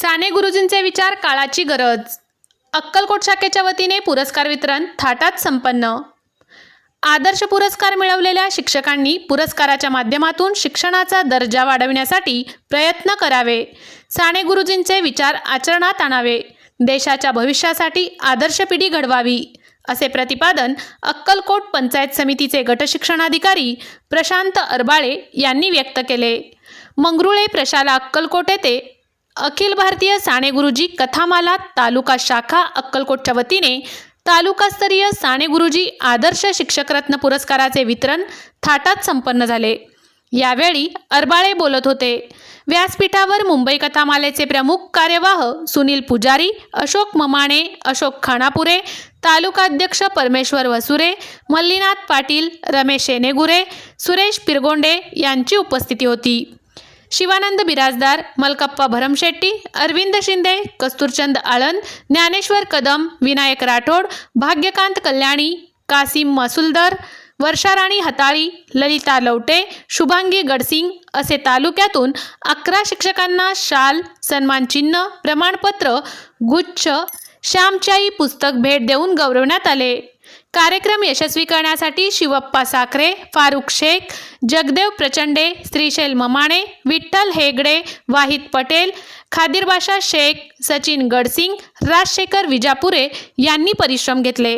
साने गुरुजींचे विचार काळाची गरज. अक्कलकोट शाखेच्या वतीने पुरस्कार वितरण थाटात संपन्न. आदर्श पुरस्कार मिळवलेल्या शिक्षकांनी पुरस्काराच्या माध्यमातून शिक्षणाचा दर्जा वाढविण्यासाठी प्रयत्न करावे. साने गुरुजींचे विचार आचरणात आणावे. देशाच्या भविष्यासाठी आदर्श पिढी घडवावी असे प्रतिपादन अक्कलकोट पंचायत समितीचे गटशिक्षणाधिकारी प्रशांत अरबाळे यांनी व्यक्त केले. मंगरुळे प्रशाला अक्कलकोट येथे अखिल भारतीय साने गुरुजी कथामाला तालुका शाखा अक्कलकोटच्या वतीने तालुकास्तरीय साने गुरुजी आदर्श शिक्षकरत्न पुरस्काराचे वितरण थाटात संपन्न झाले. यावेळी अरबाळे बोलत होते. व्यासपीठावर मुंबई कथामालेचे प्रमुख कार्यवाह सुनील पुजारी अशोक ममाणे अशोक खानापुरे तालुकाध्यक्ष परमेश्वर वसुरे मल्लीनाथ पाटील रमेश येनेगुरे सुरेश पिरगोंडे यांची उपस्थिती होती. शिवानंद बिराजदार मलकप्पा भरमशेट्टी अरविंद शिंदे कस्तुरचंद आळंद ज्ञानेश्वर कदम विनायक राठोड भाग्यकांत कल्याणी कासिम मसुलदर वर्षाराणी हताळी ललिता लवटे शुभांगी गडसिंग असे तालुक्यातून अकरा शिक्षकांना शाल सन्मानचिन्ह प्रमाणपत्र गुच्छ श्यामच्याई पुस्तक भेट देऊन गौरवण्यात आले. कार्यक्रम यशस्वी करण्यासाठी शिवप्पा साखरे फारुख शेख जगदेव प्रचंडे श्रीशैल ममाणे विठ्ठल हेगडे वाहिद पटेल खादिरबाशा शेख सचिन गडसिंग राजशेखर विजापुरे यांनी परिश्रम घेतले.